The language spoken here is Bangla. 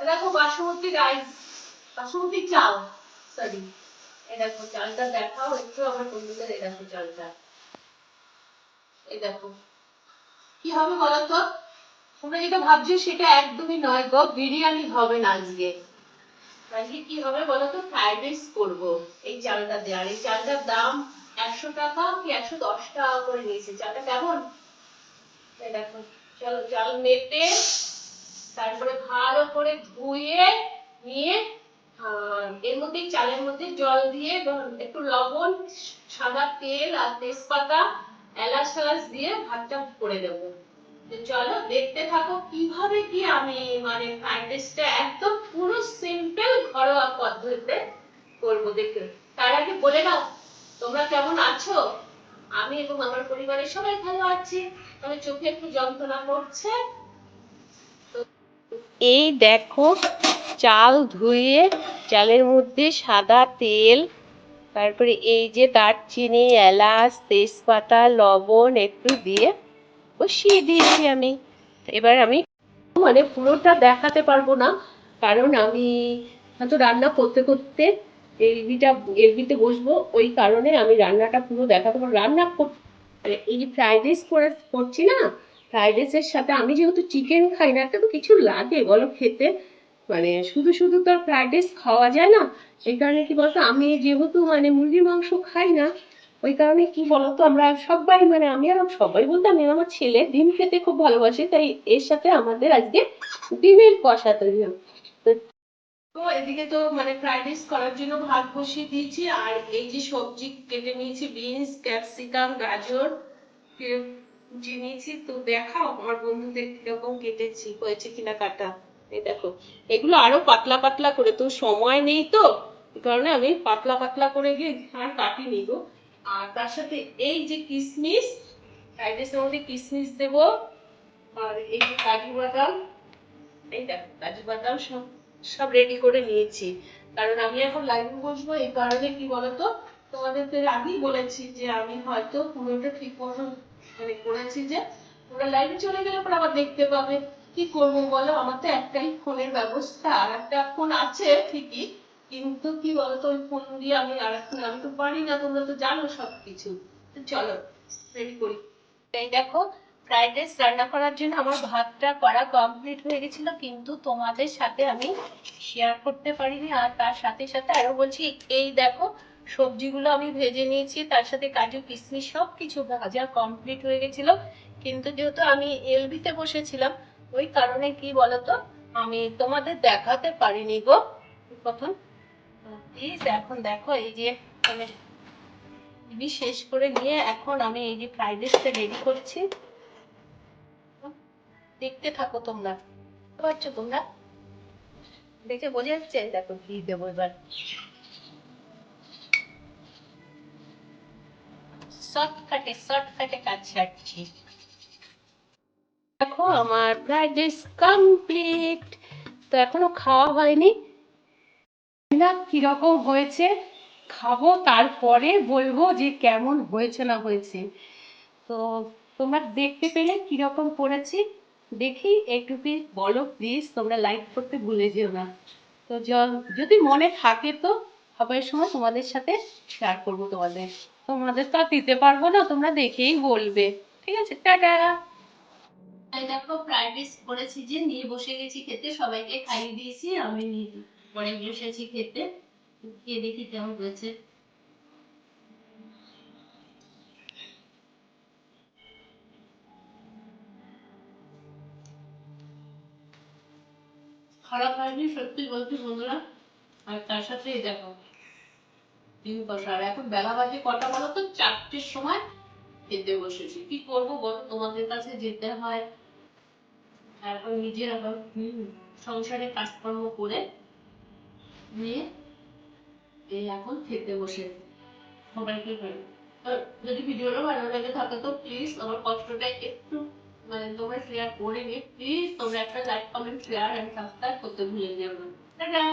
দেখো বাসমতি রাইস বাসমতি চাল সরি এই দেখো চালটা দেখাও, একটু আমার বন্ধুদের, এই দেখো চালটা। এই দেখো। কি হবে বলো তো? তোমরা যেটা ভাবছ সেটা একদমই নয় গো, বিরিয়ানি হবে না আজকে। আজকে কি হবে বলো তো? ফ্রাইড রাইস করব, এই চালটা দিয়ে আর এই চালটার দাম একশো টাকা কি একশো দশ টাকা করে নিয়েছে? চালটা কেমন? এই দেখো, চলো, চাল মেপে তারপরে ভালো করে ধুয়ে নিয়ে এর মধ্যে চালের মধ্যে জল দিয়ে একটু লবণ, সাদা তেল আর তেজপাতা, এলাচ ফেলাচ দিয়ে ভাতটা করে দেবো। চলো দেখতে থাকো কীভাবে কি আমি মানে ফ্রাইড রাইসটা একদম পুরো সিম্পল ঘরোয়া পদ্ধতিতে করব। দেখে, তার আগে বলে নাও, তোমরা কেমন আছো? আমি এবং আমার পরিবারের সবাই ভালো আছি। তবে চোখে একটু যন্ত্রণা করছে। এই দেখো, চাল ধুয়ে চালের মধ্যে সাদা তেল, তারপরে এই যে দারচিনি, এলাচ, তেজপাতা, লবণ একটু দিয়ে বসিয়ে দিয়েছি আমি। এবার আমি মানে পুরোটা দেখাতে পারব না, কারণ আমি হয়তো রান্না করতে করতে এলবিটা, এলবিতে বসবো, ওই কারণে আমি রান্নাটা পুরো দেখাতে পারব রান্না মানে এই ফ্রাইড রাইস করে করছি না ফ্রাইড রাইসের সাথে আমি যেহেতু চিকেন খাই না, তো কিছু লাগে বলো খেতে? মানে শুধু শুধু তো আর ফ্রাইড রাইস খাওয়া যায় না। এই কারণে কি বলতো, আমি যেহেতু মানে মুরগির মাংস খাই না, ওই কারণে কি বলতো, আমরা সবাই মানে আমি আর সবাই বলতে আমি আমার ছেলে ডিম খেতে খুব ভালোবাসি, তাই এর সাথে আমাদের আজকে ডিমের কষা তৈরি তো এদিকে তো মানে ফ্রাইড রাইস করার জন্য ভাত বসিয়ে দিয়েছি, আর এই যে সবজি কেটে নিয়েছি বিনস ক্যাপসিকাম গাজর নিয়েছি তো, দেখাও, আমার বন্ধুদের কীরকম কেটেছি। হয়েছে কিনা কাটা এই দেখো, এগুলো আরও পাতলা পাতলা করে, তো সময় নেই তো কারণে আমি পাতলা পাতলা করে গিয়ে আর কাটিনি গো। আর তার সাথে এই যে কিশমিশ ফ্রাইড মধ্যে কিশমিশ দেবো, আর এই যে কাজু বাদাম, এই দেখো, কাজু বাদাম সব সব রেডি করে নিয়েছি। কারণ আমি এখন লাইভে বসবো, এই কারণে কি বলতো, তোমাদের তো আগেই বলেছি যে আমি হয়তো পুরোটা ঠিক মতো মানে করেছি যে তোমরা লাইভে চলে গেলে পর আবার দেখতে পাবে। কি করব বলো? আমার তো একটাই ফোনের ব্যবস্থা, আর একটা ফোন আছে ঠিকই, কিন্তু কি বলতো, ওই ফোন দিয়ে আমি আর একটা, আমি তো পারি না, তোমরা তো জানো সবকিছু। চলো রেডি করি। এই দেখো ফ্রাইড রাইস রান্না করার জন্য আমার ভাতটা করা কমপ্লিট হয়ে গেছিল, কিন্তু তোমাদের সাথে আমি শেয়ার করতে পারিনি, আর তার সাথে সাথে আরও বলছি, এই দেখো সবজিগুলো আমি ভেজে নিয়েছি, তার সাথে কাজু, কিশমিশ সব কিছু ভাজা কমপ্লিট হয়ে গেছিল। কিন্তু যেহেতু আমি এলবিতে বসেছিলাম, ওই কারণে কি বলতো, আমি তোমাদের দেখাতে পারিনি গো। প্রথম প্লিজ এখন দেখো এই যে টিভি শেষ করে নিয়ে এখন আমি এই যে ফ্রাইড রাইসটা রেডি করছি। দেখতে থাকো তোমরা পারছ তোমরা? দেখে বোঝা যাচ্ছে, দেখো ঘি দেবো এবার। শর্টকাটে শর্টকাটে কাজ সারছি দেখো, আমার ফ্রাইড রাইস কমপ্লিট তো এখনও খাওয়া হয়নি। না কীরকম হয়েছে। খাব, তারপরে বলব যে কেমন হয়েছে না হয়েছে। তো তোমরা দেখতে পেলে কীরকম করেছি। দেখি একটু প্লিজ বলো প্লিজ তোমরা লাইক করতে ভুলে যেও না। তো যদি মনে থাকে তো খাবারের সময় তোমাদের সাথে শেয়ার করব তোমাদের। তোমাদের তো আর দিতে পারব না, তোমরা দেখেই বলবে। ঠিক আছে, টাটা। দেখো রাইস করেছি যে, নিয়ে বসে গেছি খেতে, সবাইকে খাইয়ে দিয়েছি, আমি পরে বসেছি খেতে। খেয়ে দেখি কেমন হয়েছে। খারাপ হয়নি, সত্যি বলছি বন্ধুরা। আর তার সাথে দেখো ডিম কষা আর এখন বেলা বাজে কটা বলো তো চারটের সময় খেতে বসেছি। কি করব বলো? তোমাদের কাছে যেতে হয়। এখন নিজের আবার হুম, সংসারে কাজকর্ম করে নিয়ে এই এখন খেতে বসে। সবাইকে যদি ভিডিওটা ভালো লাগে থাকে তো প্লিজ আমার কষ্টটা একটু মানে তোমরা শেয়ার করে নিয়ে প্লিজ তোমরা একটা like comment share and subscribe করতে ভুলে যেও না। টাটা!